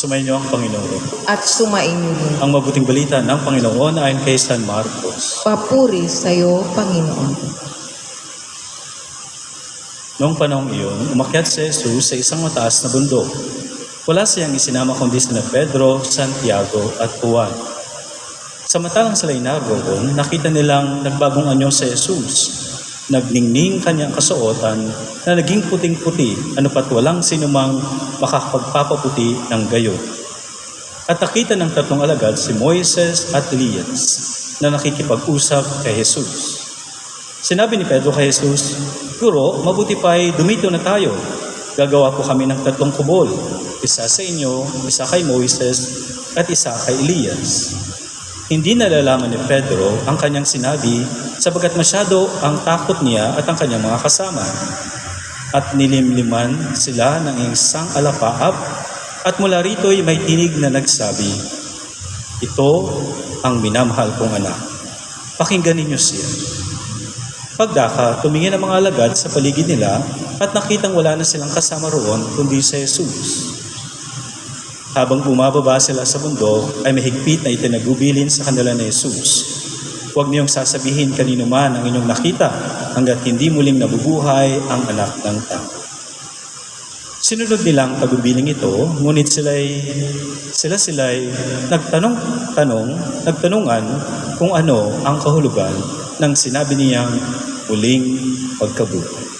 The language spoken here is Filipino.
Sumayin niyo ang Panginoon. at sumainyo rin. Ang mabuting balita ng Panginoon ayon kay San Marcos. Papuri sa iyo, Panginoon. Noong panahong iyon, umakyat si Jesus sa isang mataas na bundok. Wala siyang isinama kundi sina Pedro, Santiago at Juan. Sa mata lang sila'y naroon, nakita nilang nagbagong anyo si Jesus. Nagningning kanyang kasuotan na naging puting-puti, ano pat walang sinumang makakapagpapaputi ng gayo. At nakita ng tatlong alagad si Moises at Elias na nakikipag-usap kay Jesus. Sinabi ni Pedro kay Jesus, Guro, mabuti pa'y dumito na tayo. Gagawa po kami ng tatlong kubol. Isa sa inyo, isa kay Moises, at isa kay Elias. Hindi nalalaman ni Pedro ang kanyang sinabi sabagat masyado ang takot niya at ang kanyang mga kasama. At nilimliman sila ng isang alapaap at mula rito'y may tinig na nagsabi, Ito ang minamahal kong anak. Pakinggan ninyo siya. Pagdaka, tumingin ang mga alagad sa paligid nila at nakitang wala na silang kasama roon kundi si Jesus. Habang bumababa sila sa bundok, ay mahigpit na itinagubilin sa kanila ni Jesus. Huwag niyong sasabihin kanino man ang inyong nakita hanggat hindi muling nabubuhay ang anak ng tao. Sinunod nilang tagubiling ito, ngunit sila'y, sila sila'y nagtanong-tanong, nagtanungan kung ano ang kahulugan ng sinabi niyang muling pagkabuhay.